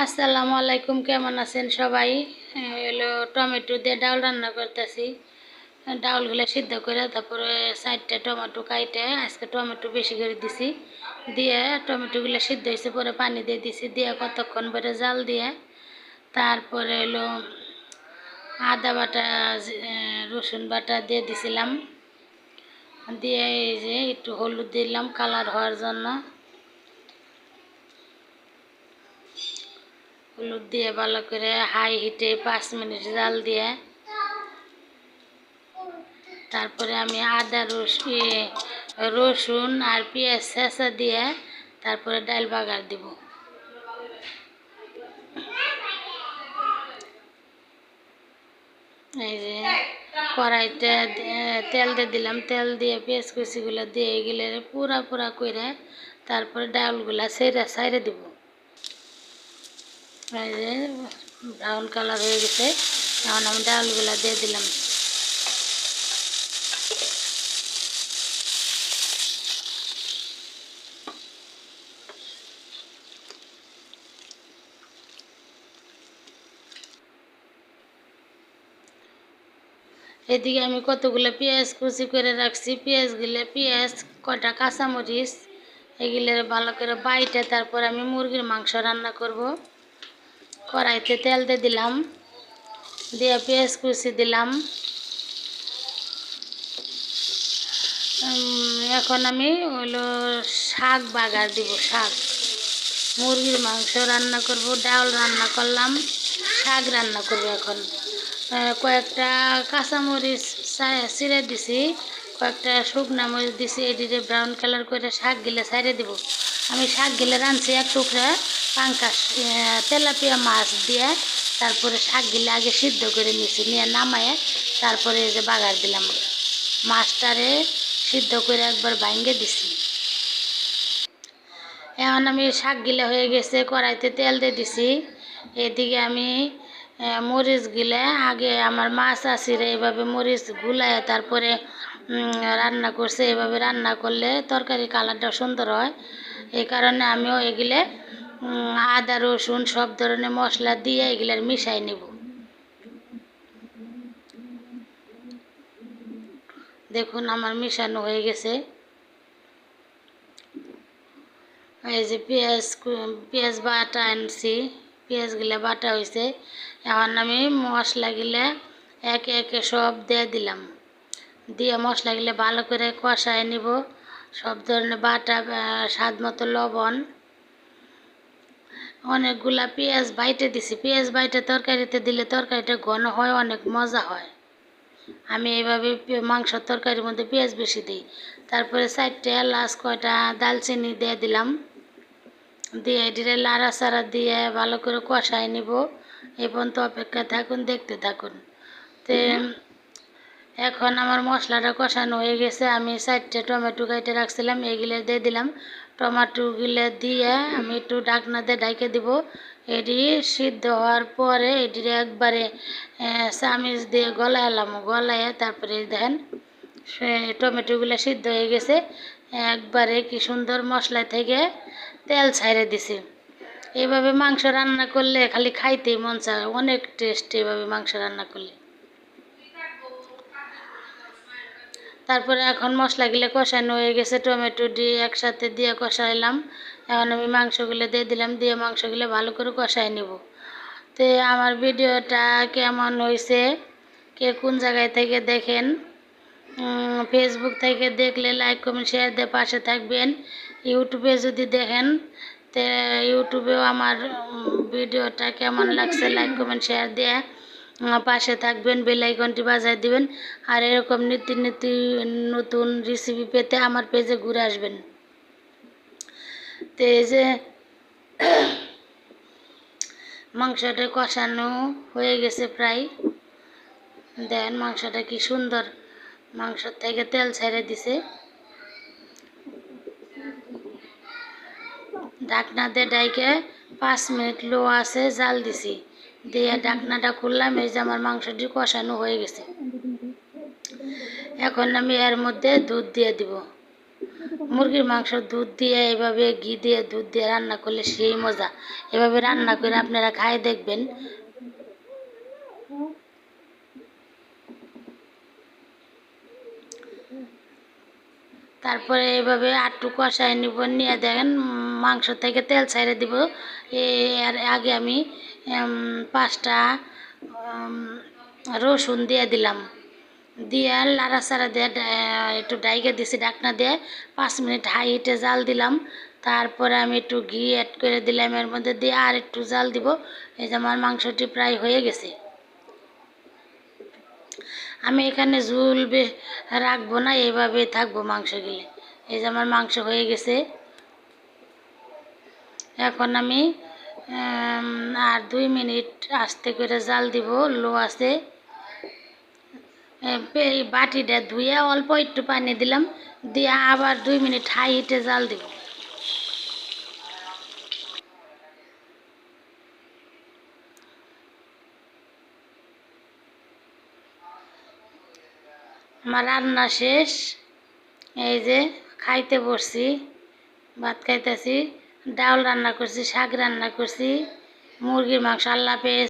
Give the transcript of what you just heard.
আসসালামু আলাইকুম, কেমন আছেন সবাই? হলো টমেটো দিয়ে ডাউল রান্না করতেছি। ডাউলগুলো সিদ্ধ করে তারপরে সাইডটা টমেটো কাইটে, আজকে টমেটো বেশি করে দিছি। দিয়ে টমেটোগুলো সিদ্ধ হয়েছে, পরে পানি দিয়ে দিছি। দিয়ে কতক্ষণ পরে জাল দিয়ে, তারপরে হলো আদা বাটা রসুন বাটা দিয়ে দিছিলাম। দিয়ে এই যে একটু হলুদ দিলাম, কালার হওয়ার জন্য। হলুদ দিয়ে ভালো করে হাই হিটে পাঁচ মিনিট জাল দিয়ে। তারপরে আমি আদা রস এ, রসুন আর পেঁয়াজ শেষা দিয়ে তারপরে ডাল বাগার দিব। এই যে কড়াইতে তেল দিয়ে দিলাম। তেল দিয়ে পেঁয়াজ কুচিগুলো দিয়ে এগুলো পুরা পুরা করে তারপরে ডাউলগুলা সেরে সাইরে দিব। ব্রাউন কালার হয়ে গেছে। এখন আমি ডালগুলা দিয়ে দিলাম। এদিকে আমি কতগুলো পেঁয়াজ কুচি করে রাখছি। পেঁয়াজগুলো, পেঁয়াজ কটা কাঁচামরিচ, এগুলো ভালো করে বাইটে, তারপর আমি মুরগির মাংস রান্না করব। কড়াইতে তেল দিয়ে দিলাম, দিয়ে পেঁয়াজ কুচি দিলাম। এখন আমি হলো শাক বাগার দিব, শাক। মুরগির মাংস রান্না করব, ডাল রান্না করলাম, শাক রান্না করব এখন। কয়েকটা কাঁচামরিচ ছিঁড়ে দিছি, কয়েকটা শুকনা মরিচ দিছি এদিকে ব্রাউন কালার করে শাক গিলে ছাইড়ে দিব। আমি শাক গিলে রাঁধছি এক টুকরা। পাঙ্কাশ আহ, তেলাপিয়া মাছ দিয়ে তারপরে শাক গিলে আগে সিদ্ধ করে নিছি নিয়ে নামায়ে তারপরে এই যে বাগার দিলাম। মাছটারে সিদ্ধ করে একবার ভাঙ্গে দিছি। এখন আমি শাক গিলা হয়ে গেছে কড়াইতে তেল দিয়ে দিছি। এদিকে আমি মরিচ গিলে আগে আমার মাছ আসিরে এভাবে মরিচ গুলায় তারপরে রান্না করছে। এভাবে রান্না করলে তরকারি কালারটা সুন্দর হয়। এই কারণে আমিও এগুলে আদা, রসুন সব ধরনের মশলা দিয়ে এগুলার মিশাই নিব। দেখুন আমার মিশানো হয়ে গেছে। এই যে পেঁয়াজ পেঁয়াজ বাটা আনছি, পেঁয়াজগুলা বাটা হয়েছে। এখন আমি মশলাগুলা একে একে সব দিয়ে দিলাম। দিয়ে মশলাগুলো ভালো করে কষায় নিব। সব ধরনের বাটা স্বাদ মতো লবণ অনেকগুলা পেঁয়াজ বাইটে দিছি। পেঁয়াজ বাইটে তরকারিতে দিলে তরকারিটা ঘন হয়, অনেক মজা হয়। আমি এইভাবে মাংসর তরকারির মধ্যে পেঁয়াজ বেশি দিই। তারপরে চারটে এলাচ, কয়টা দালচিনি দিয়ে দিলাম। দিয়ে এটিরে লাড়া চাড়া দিয়ে ভালো করে কষায় নিব। এই পর্যন্ত অপেক্ষা থাকুন, দেখতে থাকুন। তে এখন আমার মশলাটা কষানো হয়ে গেছে। আমি চারটে টমেটো কেটে রাখছিলাম, এগুলো দিয়ে দিলাম। টমেটোগুলো দিয়ে আমি একটু দিয়ে ঢাকে দিব। এটি সিদ্ধ হওয়ার পরে এটির একবারে চামিচ দিয়ে গলাইলাম। গলায় তারপরে দেখেন টমেটোগুলো সিদ্ধ হয়ে গেছে। একবারে কি সুন্দর মশলা থেকে তেল ছাইড়ে দিছি। এইভাবে মাংস রান্না করলে খালি খাইতেই মন চায়, অনেক টেস্ট এইভাবে মাংস রান্না করলে। তারপরে এখন মশলাগুলো কষানো হয়ে গেছে, টমেটো দিয়ে একসাথে দিয়ে কষাইলাম। এখন আমি মাংসগুলো দিয়ে দিলাম, দিয়ে মাংসগুলো ভালো করে কষাই নিব। তো আমার ভিডিওটা কেমন হয়েছে, কে কোন জায়গায় থেকে দেখেন ফেসবুক থেকে দেখলে লাইক কমেন্ট শেয়ার দিয়ে পাশে থাকবেন। ইউটিউবে যদি দেখেন, তে ইউটিউবেও আমার ভিডিওটা কেমন লাগছে লাইক কমেন্ট শেয়ার দিয়ে পাশে থাকবেন বেল আইকনটি বাজায় দিবেন, আর এরকম নিত্য নিত্য নতুন রেসিপি পেতে আমার পেজে ঘুরে আসবেন। তো যে মাংসটা কষানো হয়ে গেছে প্রায়। দেন মাংসটা কি সুন্দর, মাংস থেকে তেল ছেড়ে দিছে। ঢাকনা দিয়ে ডাইকে পাঁচ মিনিট লো আছে, জাল দিছি। দিয়ে ঢাকনাটা খুললাম, এই যে আমার মাংসটি কষানো হয়ে গেছে। এখন আমি এর মধ্যে দুধ দিয়ে দিব। মুরগির মাংস দুধ দিয়ে, এভাবে ঘি দিয়ে দুধ দিয়ে রান্না করলে সেই মজা। এভাবে রান্না করে আপনারা খাই দেখবেন। তারপরে এভাবে আটটু কষায় নিব, নিয়ে দেখেন মাংস থেকে তেল ছাইড়ে দিব। এর আগে আমি পাঁচটা রসুন দিয়ে দিলাম। দিয়ে লাড়াচাড়া দিয়ে একটু ডাইকে দিছি ডাকনা দিয়ে, পাঁচ মিনিট হাই হিটে জাল দিলাম। তারপরে আমি একটু ঘি অ্যাড করে দিলাম, এর মধ্যে দিয়ে আর একটু জাল দিব। এই যে আমার মাংসটি প্রায় হয়ে গেছে। আমি এখানে ঝুল রাখব না এইভাবে থাকব মাংসগুলি এই যে আমার মাংস হয়ে গেছে। এখন আমি আর দুই মিনিট আস্তে করে জাল দিব, লো আছে। বাটিটা ধুয়ে অল্প একটু পানি দিলাম, দিয়ে আবার দুই মিনিট হাই হিটে জাল দিব। আমার রান্না শেষ, এই যে খাইতে বসছি, ভাত খাইতেছি। ডাউল রান্না করছি শাক রান্না করছি মুরগির মাংস আল্লাহ পেয়ে